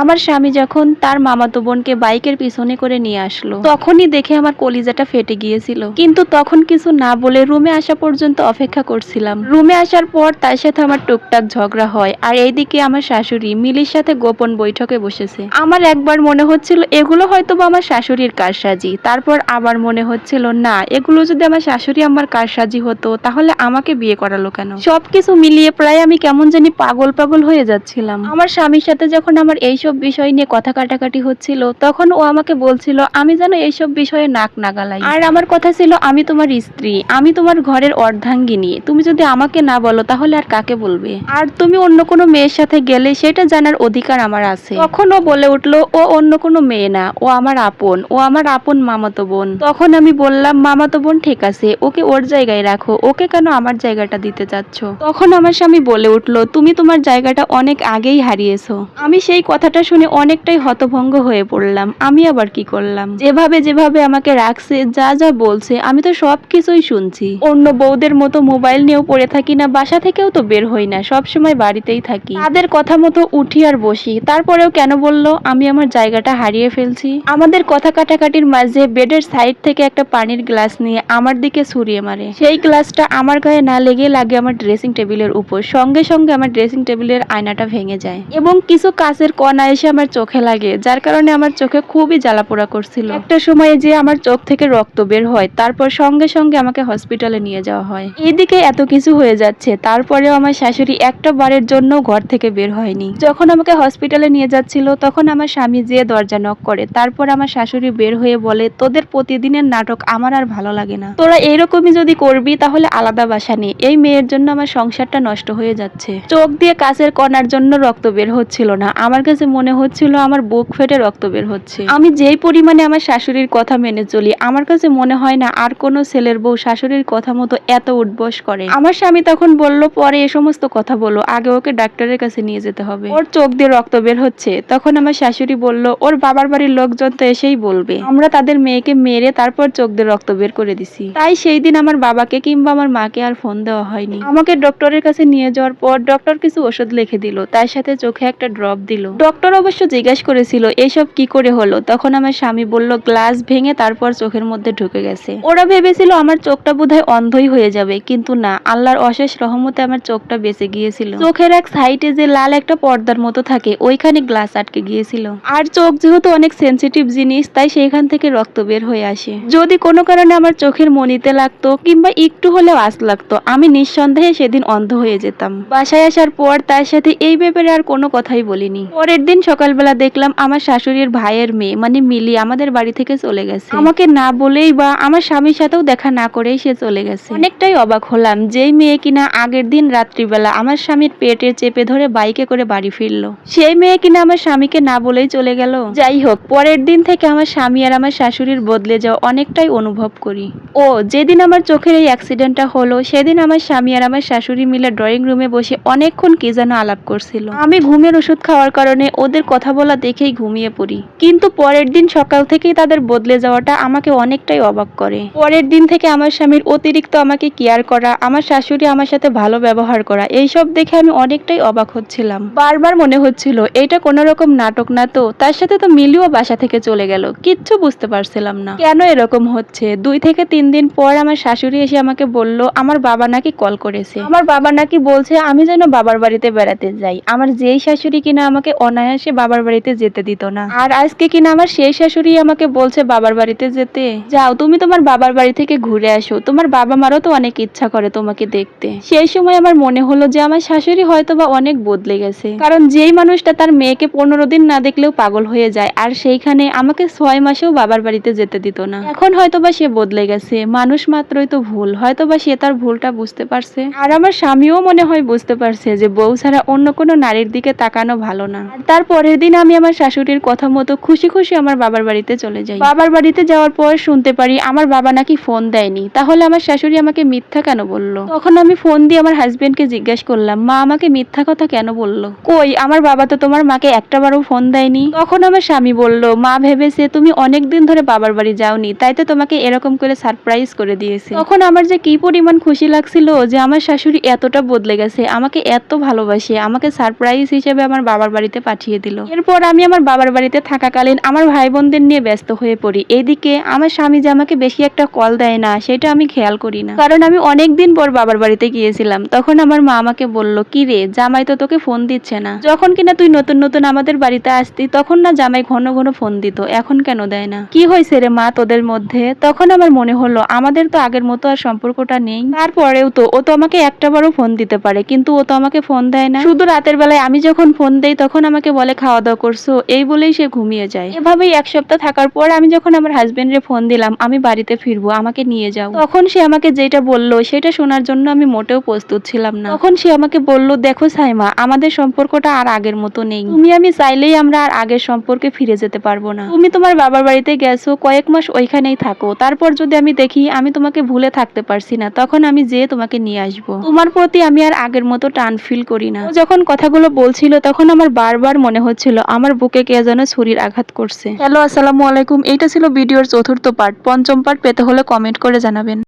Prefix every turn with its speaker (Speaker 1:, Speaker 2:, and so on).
Speaker 1: আমার স্বামী যখন তার মামাতো বোনকে বাইকের পিছনে করে নিয়ে আসলো, তখনই দেখে আমার কলিজাটা ফেটে গিয়েছিল। কিন্তু তখন কিছু না বলে রুমে আসা পর্যন্ত অপেক্ষা করছিলাম। রুমে আসার পর তার সাথে আমার টুকটাক ঝগড়া হয় আর এইদিকে আমার শাশুড়ি মিলির সাথে গোপন বৈঠকে বসেছে। আমার একবার মনে হচ্ছিল, এগুলো হয়তো বা আমার শাশুড়ির কারসাজি। তারপর আবার মনে হচ্ছিল, না, এগুলো যদি আমার শাশুড়ি আমার কারসাজি হতো, তাহলে আমাকে বিয়ে করালো কেন? সবকিছু মিলিয়ে প্রায় আমি কেমন জানি পাগল পাগল হয়ে যাচ্ছিলাম। আমার স্বামীর সাথে যখন আমার এইসব বিষয় নিয়ে কথা কাটাকাটি হচ্ছিল, তখন ও আমাকে বলছিল, আমি যেন এইসব বিষয়ে নাক নাগালাই আর আমার কথা ছিল, আমি তোমার স্ত্রী, আমি তোমার ঘরের অর্ধাঙ্গিনী, তুমি যদি আমাকে না বলো, তাহলে আর কাকে বলবে? আর তুমি অন্য কোনো মেয়ের সাথে গেলে সেটা জানার অধিকার আমার আছে। তখন ও বলে উঠল, ও অন্য কোনো মেয়ে না, ও আমার আপন, ও আমার আপন মামাতো বোন। তখন আমি বললাম, মামাতো বোন ঠিক আছে, ওকে ওর জায়গায় রাখো, ওকে কেন আমার জায়গাটা দিতে চাচ্ছ? তখন আমার স্বামী বলে উঠল, তুমি তোমার জায়গাটা অনেক আগেই হারিয়েছো। আমি সেই কথাটা শুনে অনেকটাই হতভঙ্গ হয়ে পড়লাম। আমি আবার কি করলাম? যেভাবে যেভাবে আমাকে রাখছে, যা যা বলছে, আমি তো সব কিছুই শুনছি। অন্য বউদের মতো মোবাইল নিয়েও পড়ে থাকি না, বাসা থেকেও তো বের হই না সব সময় বাড়িতেই থাকি। তাদের কথা মতো উঠি আর বসি। তারপরেও কেন বলল, আমি আমার জায়গাটা হারিয়ে ফেলছি? আমাদের কথা কাটাকাটির মাঝে বেডের সাইড থেকে একটা পানির গ্লাস নিয়ে আমার দিকে ছুরিয়ে মারে। সেই গ্লাসটা আমার গায়ে না লেগে লাগে আমার ড্রেসিং টেবিলের উপর। সঙ্গে সঙ্গে আমার ড্রেসিং টেবিলের আয়নাটা ভেঙে যায়। এবং কিছু কাচের কণা এসে আমার চোখে লাগে, যার কারণে আমার চোখে খুবই জ্বালাপোড়া করছিল। একটা সময়ে যে আমার চোখ থেকে রক্ত বের হয়, তারপর সঙ্গে সঙ্গে আমাকে হসপিটালে নিয়ে যাওয়া হয়। এইদিকে এত কিছু হয়ে যাচ্ছে, তারপরেও আমার শাশুড়ি একটা বারের জন্য ঘর থেকে বের হয়নি। যখন আমাকে হসপিটালে নিয়ে যাচ্ছিল, তখন আমার স্বামী যে দরজা নক করে, তারপর আমার শাশুড়ি বের হয়ে বলে, তোদের প্রতিদিনের নাটক আমার আর ভালো লাগে না। তোরা এইরকমই যদি করবি, তাহলে আলাদা বাসা নে। এই মেয়ের জন্য আমার সংসারটা নষ্ট হয়ে যাচ্ছে। চোখ দিয়ে কাছের কণার জন্য রক্ত বের হচ্ছিল না। আমার কাছে মনে হচ্ছিল আমার বুক ফেটে রক্ত বের হচ্ছে। আমি যেই পরিমাণে আমার শাশুড়ির কথা মেনে চলি, আমার কাছে মনে হয় না আর কোনো ছেলের বউ শাশুড়ির কথা মতো এত উঠবস করে। আমার স্বামী তখন বলল, পরে এ সমস্ত কথা বলো, আগে ওকে ডাক্তারের কাছে নিয়ে যেতে হবে। ওর চোখ দিয়ে রক্ত বের হচ্ছে। তখন আমার শাশুড়ি বলল, ওর বাবার বাড়ির লোকজন তো এসেই বলবে। আমরা তাদের মেয়েকে মেরে তারপর চোখ দিয়ে রক্ত বের করে দিছি। তাই সেই দিন আমার বাবাকে কিংবা আমার মাকে আর ফোন দেওয়া হয়নি। আমাকে ডক্টরের কাছে নিয়ে যাওয়ার পর ডক্টর কিছু ওষুধ লিখে দিল। তার সাথে চোখে একটা ড্রপ দিল। ডক্টর অবশ্য জিজ্ঞাসা করেছিল, এসব কি করে হলো? তখন আমার স্বামী বলল, গ্লাস ভেঙে তারপর চোখের মধ্যে ঢুকে গেছে। ওরা ভেবেছিল, আমার চোখটা বোধহয় অন্ধই হয়ে যাবে। কিন্তু না, আল্লাহর অশেষ রহমতে আমার চোখটা বেঁচে গিয়েছিল। চোখের এক সাইডে যে লাল একটা পর্দার মতো থাকে, ওইখানে গ্লাস আটকে গিয়েছিল। আর চোখ যেহেতু অনেক সেনসিটিভ জিনিস, তাই সেইখান থেকে রক্ত বের হয়ে আসে। যদি কোনো কারণে আমার চোখের মনিতে লাগতো, কিংবা একটু হলেও আস লাগতো, আমি নিঃসন্দেহে সেদিন অন্ধ হয়ে যেতাম। বাসায় আসার পর তার সাথে এই ব্যাপারে আর কোনো কথাই বলিনি। পরের দিন সকালবেলা দেখলাম আমার শাশুড়ির ভাইয়ের মেয়ে মানে মিলি আমাদের বাড়ি থেকে চলে গেছে। আমাকে না বলেই বা আমার স্বামীর সাথেও দেখা না করেই সে চলে গেছে। অনেকটাই অবাক হলাম যেই মেয়ে কিনা আগের দিন রাত্রিবেলা আমার স্বামীর পেটে চেপে ধরে বাইকে করে বাড়ি ফিরলো। সেই মেয়ে কিনা আমার স্বামীকে না বলেই চলে গেল। যাই হোক পরের দিন থেকে আমার স্বামী আর আমার শাশুড়ির বদলে যাওয়া অনেকটাই অনুভব করি। ও যেদিন আমার চোখের এই অ্যাক্সিডেন্টটা হলো সেদিন আমার স্বামী আর আমার শাশুড়ি মিলে ড্রয়িং রুমে বসে অনেকক্ষণ কি যেন আলাপ করছিল। আমি ঘুমের ওষুধ খাওয়ার কারণে ওদের কথা বলা দেখেই ঘুমিয়ে পড়ি। কিন্তু পরের দিন সকাল থেকেই তাদের বদলে যাওয়াটা আমাকে অনেকটাই অবাক করে। পরের দিন থেকে আমার স্বামীর অতিরিক্ত আমাকে কেয়ার করা, আমার শাশুড়ি আমার সাথে ভালো ব্যবহার করা, এইসব দেখে আমি অনেকটাই অবাক হচ্ছিলাম। বারবার মনে হচ্ছিল, এটা কোনো রকম নাটক না তো, তার সাথে তো মিলিও বাসা থেকে চলে গেল, কিচ্ছু বুঝতে পারছিলাম না। কেন এরকম হচ্ছে? দুই থেকে তিন দিন পর আমার শাশুড়ি এসে আমাকে বলল, আমার বাবা নাকি কল করেছে। আমার বাবা নাকি বলছে, আমি যেন বাবার বাড়িতে বেড়াতে যাই। আমার যেই শাশুড়ি কিনা আমাকে অনায়াসে বাবার বাড়িতে যেতে দিত না। আর আজকে কিনা আমার সেই শাশুড়ি আমাকে বলছে বাবার বাড়িতে যেতে। যাও, তুমি তোমার বাবার বাড়ি থেকে ঘুরে আসো। তোমার বাবা মারও তো অনেক ইচ্ছা করে তোমাকে দেখতে। সেই সময় আমার মনে হলো যে আমার শাশুড়ি হয়তো বা অনেক বদলে গেছে। কারণ যেই মানুষটা তার মেয়েকে পনেরো দিন না দেখলেও পাগল হয়ে যায়, আর সেইখানে আমাকে ছয় মাসেও বাবার বাড়িতে যেতে দিত না। এখন হয়তো বা সে বদলে গেছে। মানুষ মাত্রই তো ভুল। হয়তো বা সে তার ভুলটা বুঝতে পারছে। আর আমার স্বামীও মনে হয় বুঝতে পারছে যে বউ ছাড়া অন্য কোনো নারীর দিকে তাকানো ভালো না। তার পরের দিন আমি আমার শাশুড়ির কথা মতো খুশি খুশি আমার বাবার বাড়িতে চলে যাই। বাবার বাড়িতে যাওয়ার পর শুনতে পারি আমার বাবা নাকি ফোন দেয়নি। তাহলে আমার শাশুড়ি আমাকে মিথ্যা কেন বলল? তখন আমি ফোন দিয়ে আমার হাজবেন্ডকে জিজ্ঞাসা করলাম, মা, আমাকে মিথ্যা কথা কেন বলল? কই, আমার বাবা তো তোমার মাকে একটাবারও ফোন দেয়নি। তখন আমার স্বামী বলল, মা ভেবেছে তুমি অনেক দিন ধরে বাবার বাড়ি যাওনি, তাই তো তোমাকে এরকম করে সারপ্রাইজ করে দিয়েছে। তখন আমার যে কি পরিমাণ খুশি লাগছিল যে আমার শাশুড়ি এতটা বদলে গেছে, আমাকে এত ভালোবাসে, আমাকে সারপ্রাইজ হিসেবে আমার বাবার বাড়িতে পাঠিয়ে পাঠিয়ে দিল। এরপর আমি আমার বাবার বাড়িতে থাকাকালীন আমার ভাই বোনদের নিয়ে ব্যস্ত হয়ে পড়ি। এইদিকে আমার স্বামী যে আমাকে বেশি একটা কল দেয় না, সেটা আমি খেয়াল করি না। কারণ আমি অনেক দিন পর বাবার বাড়িতে গিয়েছিলাম। তখন আমার মা আমাকে বলল, কি রে, জামাই তো তোকে ফোন দিচ্ছে না। যখন কিনা তুই নতুন নতুন আমাদের বাড়িতে আসতি, তখন না জামাই ঘন ঘন ফোন দিত, এখন কেন দেয় না? কি হয়েছে রে মা তোদের মধ্যে? তখন আমার মনে হলো, আমাদের তো আগের মতো আর সম্পর্কটা নেই। তারপরেও তো, ও তো আমাকে একটা বারও ফোন দিতে পারে, কিন্তু ও তো আমাকে ফোন দেয় না। শুধু রাতের বেলায় আমি যখন ফোন দেই, তখন আমাকে বলে খাওয়া দাওয়া করছ, এই বলেই সে ঘুমিয়ে যায়। এভাবেই এক সপ্তাহ থাকার পর আমি যখন আমার হাজবেন্ডে ফোন দিলাম, আমি বাড়িতে ফিরবো, আমাকে নিয়ে যাও। তখন সে আমাকে যেটা বলল, সেটা শোনার জন্য আমি মোটেও প্রস্তুত ছিলাম না। তখন সে আমাকে বলল, দেখো সাইমা, আমাদের সম্পর্কটা আর আগের মতো নেই। তুমি আমি চাইলেই আমরা আর আগের সম্পর্কে ফিরে যেতে পারব না। তুমি তোমার বাবার বাড়িতে গেছো, কয়েক মাস ওইখানেই থাকো। তারপর যদি আমি দেখি আমি তোমাকে ভুলে থাকতে পারছি না, তখন আমি যেয়ে তোমাকে নিয়ে আসব। তোমার প্রতি আমি আর আগের মতো টান ফিল করি না। যখন কথাগুলো বলছিল, তখন আমার বারবার মনে হচ্ছিল আমার বুকে কে যেন ছুরির আঘাত করছে। হ্যালো, আসসালামু আলাইকুম। এইটা ছিল ভিডিওর চতুর্থ পার্ট পঞ্চম পার্ট পেতে হলে কমেন্ট করে জানাবেন।